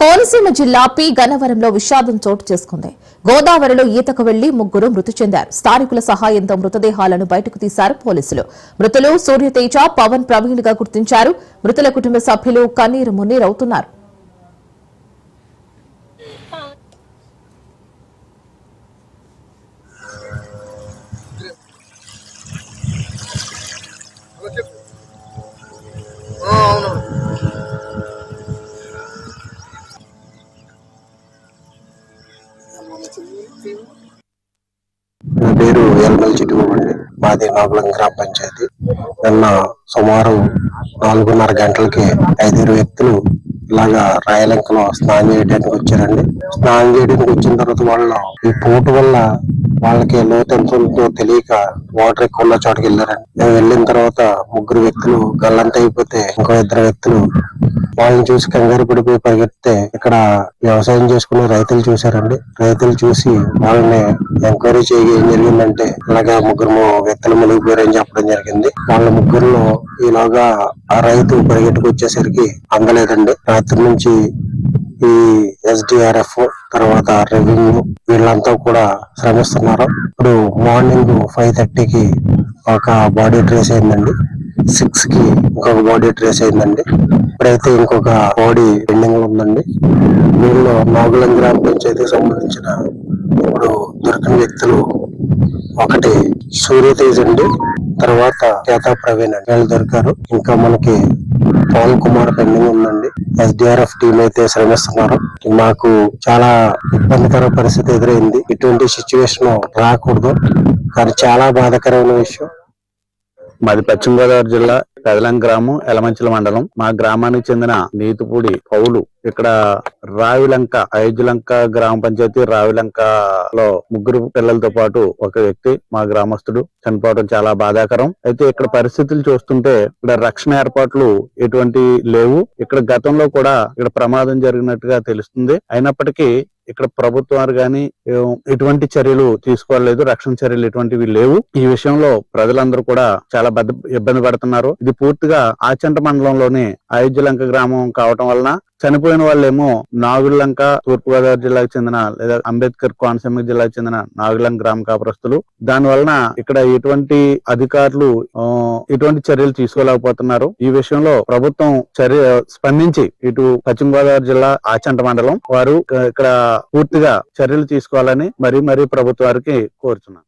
కోనసీమ జిల్లా పి గన్నవరంలో విషాదం చోటు చేసుకుంది. గోదావరిలో ఈతకు వెళ్ళి ముగ్గురు మృతి చెందారు. స్థానికుల సహాయంతో మృతదేహాలను బయటకు తీశారు పోలీసులు. మృతులు సూర్యతేజ పవన్ ప్రవీణ్గా గుర్తించారు. మృతుల కుటుంబ సభ్యులు కన్నీరు మున్నీరవుతున్నారు. నా పేరు ఎల్మల్ చిట్టుకోండి మాది నాగులం గ్రామ పంచాయతీ. నిన్న సుమారు నాలుగున్నర గంటలకి ఐదుగురు వ్యక్తులు ఇలాగా రాయలంకలో స్నానం చేయడానికి వచ్చారండి. స్నానం చేయడానికి వచ్చిన తర్వాత వాళ్ళు ఈ పోటు వల్ల వాళ్ళకి లోతు తెలియక వాటర్ ఎక్కువ ఉన్న చోటకి వెళ్ళారండి మేము వెళ్ళిన తర్వాత ముగ్గురు వ్యక్తులు గల్లంత అయిపోతే ఇంకో ఇద్దరు వ్యక్తులు వాళ్ళని చూసి కంగారు పడిపోయి పరిగెత్తితే ఇక్కడ వ్యవసాయం చేసుకునే రైతులు చూశారండి. రైతులు చూసి వాళ్ళని ఎంక్వైరీ చేయి ఏం జరిగిందంటే ఇలాగా ముగ్గురు వ్యక్తులు మునిగిపోయారని చెప్పడం జరిగింది. వాళ్ళ ముగ్గురులో ఈలోగా ఆ రైతు పరిగెట్టుకు వచ్చేసరికి అందలేదండి. రాత్రి నుంచి ఈ ఎస్డిఆర్ఎఫ్ తర్వాత రెవెన్యూ వీళ్ళంతా కూడా శ్రమిస్తున్నారు. ఇప్పుడు మార్నింగ్ ఫైవ్ థర్టీకి ఒక బాడీ ట్రేస్ అయిందండి. సిక్స్కి ఇంకొక బాడీ ట్రేస్ అయిందండి. ఇప్పుడైతే ఇంకొక బాడీ పెండింగ్ ఉందండి. వీళ్ళు నాగులం గ్రామ పంచాయతీకి సంబంధించిన ఇప్పుడు దొరికిన వ్యక్తులు ఒకటి సూర్యతేజ్ అండి. తర్వాత కేతా ప్రవీణ్ అండి. వీళ్ళు దొరికారు. ఇంకా మనకి పవన్ కుమార్ పెండింగ్ ఉందండి. ఎస్డిఆర్ఎఫ్ టీం అయితే శ్రమిస్తున్నారు. మాకు చాలా ఇబ్బందికర పరిస్థితి ఎదురైంది. ఇటువంటి సిచ్యువేషన్ రాకూడదు. కానీ చాలా బాధాకరమైన విషయం. మాది పశ్చిమ గోదావరి జిల్లా పెదలం గ్రామం ఎలమంచల మండలం. మా గ్రామానికి చెందిన నీతిపూడి పౌలు ఇక్కడ రావిలంక ఐదులంక గ్రామ పంచాయతీ రావిలంకలో ముగ్గురు పిల్లలతో పాటు ఒక వ్యక్తి మా గ్రామస్తుడు. చనిపోవడం చాలా బాధాకరం. అయితే ఇక్కడ పరిస్థితులు చూస్తుంటే ఇక్కడ రక్షణ ఏర్పాట్లు ఎటువంటి లేవు. ఇక్కడ గతంలో కూడా ఇక్కడ ప్రమాదం జరిగినట్టుగా తెలుస్తుంది. అయినప్పటికీ ఇక్కడ ప్రభుత్వాలు కానీ ఎటువంటి చర్యలు తీసుకోలేదు రక్షణ చర్యలు ఎటువంటివి లేవు. ఈ విషయంలో ప్రజలందరూ కూడా చాలా ఇబ్బంది పడుతున్నారు. ఇది పూర్తిగా ఆచంట మండలంలోని అయోధ్యలంక గ్రామం కావటం వలన చనిపోయిన వాళ్ళేమో నాగులంక తూర్పు గోదావరి జిల్లాకు చెందిన లేదా అంబేద్కర్ కోనసీమ జిల్లాకు చెందిన నాగులంక గ్రామ కాపురస్తులు. దాని వలన ఇక్కడ ఎటువంటి అధికారులు ఇటువంటి ఎటువంటి చర్యలు తీసుకోలేకపోతున్నారు. ఈ విషయంలో ప్రభుత్వం చర్య స్పందించి ఇటు పశ్చిమ గోదావరి జిల్లా ఆచంట మండలం వారు ఇక్కడ పూర్తిగా చర్యలు తీసుకోవాలని మరీ మరీ ప్రభుత్వానికి కోరుతున్నాను.